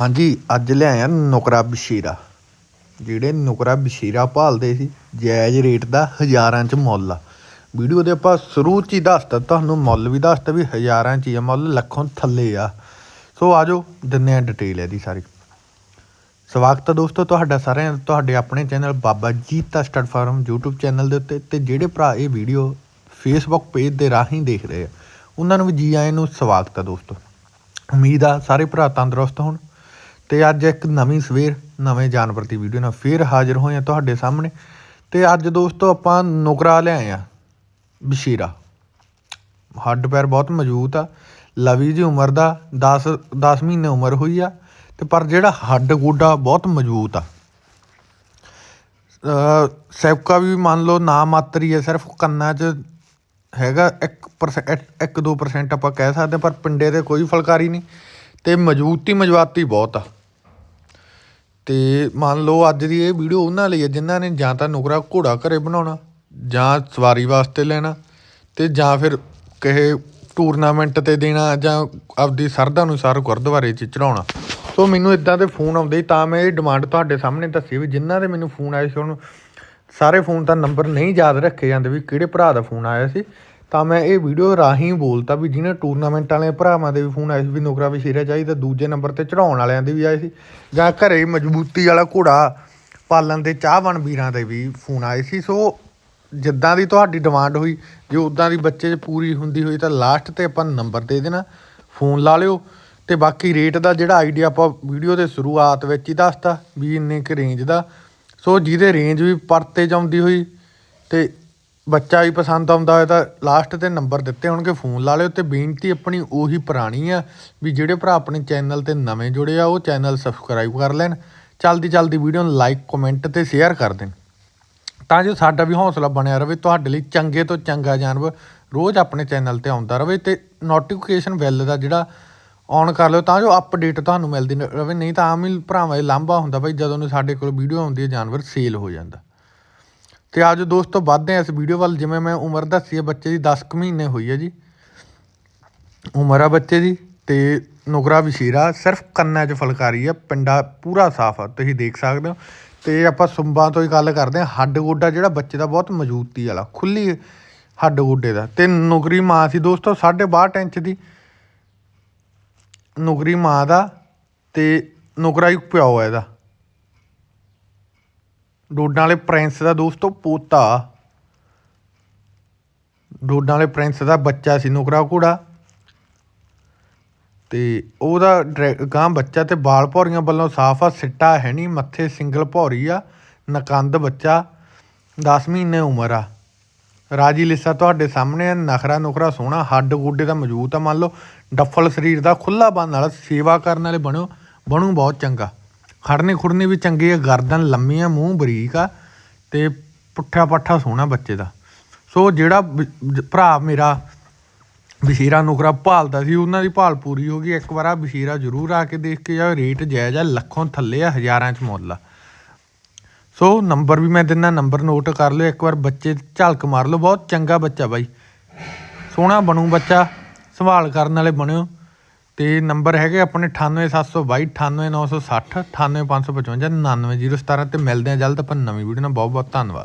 ਹਾਂਜੀ, ਅੱਜ ਲਿਆਇਆ ਨੁਕਰਾ ਬਸ਼ੀਰਾ। ਜਿਹੜੇ ਨੁਕਰਾ ਬਸ਼ੀਰਾ ਭਾਲਦੇ ਸੀ, ਜਾਇਜ਼ ਰੇਟ ਦਾ ਹਜ਼ਾਰਾਂ ਚ ਮੁੱਲ ਆ। ਵੀਡੀਓ ਦੇ ਆਪਾਂ ਸ਼ੁਰੂ ਚ ਹੀ ਦੱਸਤਾ ਤੁਹਾਨੂੰ ਮੁੱਲ ਵੀ ਦੱਸਤਾ ਵੀ ਹਜ਼ਾਰਾਂ ਚ ਹੀ ਆ, ਮੁੱਲ ਲੱਖੋਂ ਥੱਲੇ ਆ। ਸੋ ਆਜੋ ਦਿੰਨੇ ਆ ਡਿਟੇਲ ਇਹਦੀ ਸਾਰੀ। ਸਵਾਗਤ ਹੈ ਦੋਸਤੋ ਤੁਹਾਡਾ ਸਾਰਿਆਂ ਦਾ, ਤੁਹਾਡੇ ਆਪਣੇ channel Baba Jeeta stud farm YouTube channel ਦੇ ਉੱਤੇ ਤੇ ਜਿਹੜੇ ਭਰਾ ਇਹ ਵੀਡੀਓ Facebook ਪੇਜ ਦੇ ਰਾਹੀਂ ਦੇਖ ਰਹੇ ਆ, ਉਹਨਾਂ ਨੂੰ ਵੀ ਜੀ ਆਇਆਂ ਨੂੰ ਸਵਾਗਤ ਹੈ ਦੋਸਤੋ। ਉਮੀਦ ਆ ਸਾਰੇ ਭਰਾ ਤੰਦਰੁਸਤ ਹੋਣ ਤੇ ਅੱਜ ਇੱਕ ਨਵੀਂ ਸਵੇਰ, ਨਵੇਂ ਜਾਨਵਰ ਦੀ ਵੀਡੀਓ ਨਾਲ ਫੇਰ ਹਾਜ਼ਰ ਹੋਏ ਆ ਤੁਹਾਡੇ ਸਾਹਮਣੇ। ਤੇ ਅੱਜ ਦੋਸਤੋ ਆਪਾਂ ਨੁਕਰਾ ਲਿਆਏ ਆ, ਬਸ਼ੀਰਾ। ਹੱਡ ਪੈਰ ਬਹੁਤ ਮਜ਼ਬੂਤ ਆ, ਲਵੀ ਦੀ ਉਮਰ ਦਾ 10 10 ਮਹੀਨੇ ਉਮਰ ਹੋਈ ਆ, ਤੇ ਪਰ ਜਿਹੜਾ ਹੱਡ ਗੋਡਾ ਬਹੁਤ ਮਜ਼ਬੂਤ ਆ। ਸੈਵਕਾ ਵੀ ਮੰਨ ਲਓ ਨਾ ਮਾਤਰੀ ਹੈ ਸਿਰਫ ਕੰਨਾਂ 'ਚ ਹੈਗਾ 1% 1-2% ਆਪਾਂ ਕਹਿ ਸਕਦੇ ਪਰ ਪਿੰਡੇ ਦੇ ਕੋਈ ਫਲਕਾਰੀ ਨਹੀਂ। ਤੇ ਮਜ਼ਬੂਤੀ ਮਜਵਾਤੀ ਬਹੁਤ ਆ। ਅਤੇ ਮੰਨ ਲਓ ਅੱਜ ਦੀ ਇਹ ਵੀਡੀਓ ਉਹਨਾਂ ਲਈ ਹੈ ਜਿਨ੍ਹਾਂ ਨੇ ਜਾਂ ਤਾਂ ਨੁਕਰਾ ਘੋੜਾ ਘਰੇ ਬਣਾਉਣਾ, ਜਾਂ ਸਵਾਰੀ ਵਾਸਤੇ ਲੈਣਾ ਅਤੇ ਜਾਂ ਫਿਰ ਕਿਸੇ ਟੂਰਨਾਮੈਂਟ ਤੇ ਦੇਣਾ, ਜਾਂ ਆਪਦੀ ਸਰਧਾ ਅਨੁਸਾਰ ਗੁਰਦੁਆਰੇ 'ਚ ਚੜਾਉਣਾ ਸੋ ਮੈਨੂੰ ਇਦਾਂ ਦੇ ਫੋਨ ਆਉਂਦੇ, ਤਾਂ ਮੈਂ ਇਹ ਡਿਮਾਂਡ ਤੁਹਾਡੇ ਸਾਹਮਣੇ ਦੱਸੀ ਵੀ ਜਿਨ੍ਹਾਂ ਦੇ ਮੈਨੂੰ ਫੋਨ ਆਏ ਸੀ ਹੁਣ ਸਾਰੇ ਫੋਨ ਦਾ ਨੰਬਰ ਨਹੀਂ ਯਾਦ ਰੱਖੇ ਜਾਂਦੇ ਵੀ ਕਿਹੜੇ ਭਰਾ ਦਾ ਫੋਨ ਆਇਆ ਸੀ। ਤਾਂ ਮੈਂ ਇਹ ਵੀਡੀਓ ਰਾਹੀਂ ਬੋਲਤਾ ਵੀ ਜਿਹਨੇ ਟੂਰਨਾਮੈਂਟ ਵਾਲੇ ਭਰਾਵਾਂ ਦੇ ਵੀ ਫੋਨ ਆਏ ਸੀ ਵੀ ਨੁਕਰਾ ਵਿਸ਼ੇਰਾ ਚਾਹੀਦਾ ਦੂਜੇ ਨੰਬਰ ਤੇ ਚੜਾਉਣ ਵਾਲਿਆਂ ਦੇ ਵੀ ਆਏ ਸੀ। ਜਾਂ ਘਰੇ ਮਜ਼ਬੂਤੀ ਵਾਲਾ ਘੋੜਾ ਪਾਲਣ ਦੇ ਚਾਹਵਾਨ ਵੀਰਾਂ ਦੇ ਵੀ ਫੋਨ ਆਏ ਸੀ। ਸੋ ਜਿੱਦਾਂ ਦੀ ਤੁਹਾਡੀ ਡਿਮਾਂਡ ਹੋਈ, ਜੇ ਉਦਾਂ ਦੀ ਬੱਚੇ 'ਚ ਪੂਰੀ ਹੁੰਦੀ ਹੋਈ ਤਾਂ ਲਾਸਟ ਤੇ ਆਪਾਂ ਨੰਬਰ ਦੇ ਦੇਣਾ ਫੋਨ ਲਾ ਲਿਓ। ਤੇ ਬਾਕੀ ਰੇਟ ਦਾ ਜਿਹੜਾ ਆਈਡੀਆ ਆਪਾਂ ਵੀਡੀਓ ਦੇ ਸ਼ੁਰੂਆਤ ਵਿੱਚ ਹੀ ਦੱਸਤਾ ਵੀ ਇੰਨੇ ਕੁ ਰੇਂਜ ਦਾ। ਸੋ ਜਿਹਦੇ ਰੇਂਜ ਵੀ ਪਰਤੇ ਜਾਂਦੀ ਹੋਈ ਤੇ ਬੱਚਾ ਵੀ ਪਸੰਦ ਆਉਂਦਾ ਹੋਇਆ ਤਾਂ ਲਾਸਟ ਤੇ ਨੰਬਰ ਦਿੱਤੇ ਹੋਣਗੇ ਫੋਨ ਲਾ ਲਿਓ ਤੇ ਬੇਨਤੀ ਆਪਣੀ ਉਹੀ ਪੁਰਾਣੀ ਆ ਵੀ ਜਿਹੜੇ ਭਰਾ ਆਪਣੇ ਚੈਨਲ ਤੇ ਨਵੇਂ ਜੁੜੇ ਆ, ਉਹ ਚੈਨਲ ਸਬਸਕ੍ਰਾਈਬ ਕਰ ਲੈਣ। ਚਲਦੀ ਚਲਦੀ ਵੀਡੀਓ ਨੂੰ ਲਾਈਕ ਕਮੈਂਟ ਤੇ ਸ਼ੇਅਰ ਕਰ ਦੇਣ। ਤਾਂ ਜੋ ਸਾਡਾ ਵੀ ਹੌਸਲਾ ਬਣਿਆ ਰਹੇ, ਤੁਹਾਡੇ ਲਈ ਚੰਗੇ ਤੋਂ ਚੰਗਾ ਜਾਨਵਰ ਰੋਜ਼ ਆਪਣੇ ਚੈਨਲ ਤੇ ਆਉਂਦਾ ਰਹੇ ਤੇ ਨੋਟੀਫਿਕੇਸ਼ਨ ਬੈਲ ਦਾ ਜਿਹੜਾ ਔਨ ਕਰ ਲਿਓ, ਤਾਂ ਜੋ ਅਪਡੇਟ ਤੁਹਾਨੂੰ ਮਿਲਦੀ ਰਹੇ। ਨਹੀਂ ਤਾਂ ਆਮ ਹੀ ਭਰਾਵਾਂ ਇਹ ਲਾਂਭਾ ਹੁੰਦਾ ਬਈ ਜਦੋਂ ਨੂੰ ਸਾਡੇ ਕੋਲ ਵੀਡੀਓ ਆਉਂਦੀ ਹੈ, ਜਾਨਵਰ ਸੇਲ ਹੋ ਜਾਂਦਾ। ਤੇ ਅੱਜ ਦੋਸਤੋ ਵੱਧਦੇ ਹਾਂ ਇਸ ਵੀਡੀਓ ਵੱਲ, ਜਿਵੇਂ ਮੈਂ ਉਮਰ ਦੱਸੀ ਹੈ, ਬੱਚੇ ਦੀ 10 ਕੁ ਮਹੀਨੇ ਹੋਈ ਹੈ ਜੀ। ਉਮਰ ਆ ਬੱਚੇ ਦੀ ਤੇ ਨੁਕਰਾ ਵਿਸ਼ੀਰਾ ਸਿਰਫ ਕੰਨਾਂ 'ਚ ਫਲਕਾਰੀ ਆ, ਪਿੰਡਾ ਪੂਰਾ ਸਾਫ਼ ਆ, ਤੁਸੀਂ ਦੇਖ ਸਕਦੇ ਹੋ। ਤੇ ਆਪਾਂ ਸੁੰਬਾਂ ਤੋਂ ਹੀ ਗੱਲ ਕਰਦੇ ਹਾਂ, ਹੱਡ ਗੋਡਾ ਜਿਹੜਾ ਬੱਚੇ ਦਾ ਬਹੁਤ ਮਜ਼ਬੂਤੀ ਵਾਲਾ, ਖੁੱਲੀ ਹੱਡ ਗੋਡੇ ਦਾ। ਤੇ ਨੁਕਰੀ ਮਾਂ ਸੀ ਦੋਸਤੋ 62 ਇੰਚ ਦੀ। ਨੁਕਰੀ ਮਾਂ ਦਾ ਤੇ ਨੁਕਰਾ ਹੀ ਪਿਓ ਹੈ ਇਹਦਾ। ਡੋਡਾਂ ਵਾਲੇ ਪ੍ਰਿੰਸ ਦਾ ਦੋਸਤੋ ਪੋਤਾ। ਡੋਡਾਂ ਵਾਲੇ ਪ੍ਰਿੰਸ ਦਾ ਬੱਚਾ ਸੀ, ਨੁਕਰਾ ਘੋੜਾ। ਤੇ ਉਹਦਾ ਡਰੈ- ਗਾਂ ਬੱਚਾ ਤੇ ਬਾਲ ਭੌਰੀਆਂ ਵੱਲੋਂ ਸਾਫ਼ ਆ, ਸਿੱਟਾ ਹੈ ਨਹੀਂ, ਮੱਥੇ ਸਿੰਗਲ ਭੌਰੀ ਆ, ਨਕੰਦ ਬੱਚਾ 10 ਮਹੀਨੇ ਉਮਰ ਆ। ਰਾਜੀ ਲਿਸਾ ਤੁਹਾਡੇ ਸਾਹਮਣੇ ਆ, ਨਖਰਾ ਨੁਖਰਾ ਸੋਹਣਾ, ਹੱਡ ਗੋਡੇ ਦਾ ਮਜ਼ਬੂਤ ਆ, ਮੰਨ ਲਓ, ਡੱਫਲ ਸਰੀਰ ਦਾ ਖੁੱਲਾ ਬੰਨ ਵਾਲਾ, ਸੇਵਾ ਕਰਨ ਵਾਲੇ ਬਣੋ, ਬਣੂ ਬਹੁਤ ਚੰਗਾ। ਖੜਨੇ ਖੁੜਨੇ ਵੀ ਚੰਗੇ ਆ, ਗਰਦਨ ਲੰਮੀ ਆ ਮੂੰਹ ਬਰੀਕ ਆ ਤੇ ਪੁੱਠਾ ਪੱਠਾ ਸੋਹਣਾ ਬੱਚੇ ਦਾ। ਸੋ ਜਿਹੜਾ ਭਰਾ ਮੇਰਾ ਬਸ਼ੀਰਾ ਨੁਕਰਾ ਭਾਲਦਾ ਸੀ, ਉਹਨਾਂ ਦੀ ਭਾਲ ਪੂਰੀ ਹੋ ਗਈ। ਇੱਕ ਵਾਰ ਆ ਬਸ਼ੀਰਾ ਜ਼ਰੂਰ ਆ ਕੇ ਦੇਖ ਕੇ ਜਾਓ, ਰੇਟ ਜਾਇਜ਼ ਆ, ਲੱਖੋਂ ਥੱਲੇ ਆ, ਹਜ਼ਾਰਾਂ ਚ ਮੁੱਲ ਆ। ਸੋ ਨੰਬਰ ਵੀ ਮੈਂ ਦਿੰਦਾ, ਨੰਬਰ ਨੋਟ ਕਰ ਲਿਓ, ਇੱਕ ਵਾਰ ਬੱਚੇ ਝਲਕ ਮਾਰ ਲਓ। ਬਹੁਤ ਚੰਗਾ ਬੱਚਾ ਬਾਈ। ਸੋਹਣਾ ਬਣੂ ਬੱਚਾ, ਸੰਭਾਲ ਕਰਨ ਵਾਲੇ ਬਣਿਓ। ਤੇ ਨੰਬਰ ਹੈਗੇ ਆਪਣੇ 98722 98960 98555 99017 ਤੇ ਮਿਲਦੇ ਆ ਜਲਦ ਆਪਾਂ ਨਵੀਂ ਵੀਡੀਓ ਨਾਲ। ਬਹੁਤ ਬਹੁਤ ਧੰਨਵਾਦ।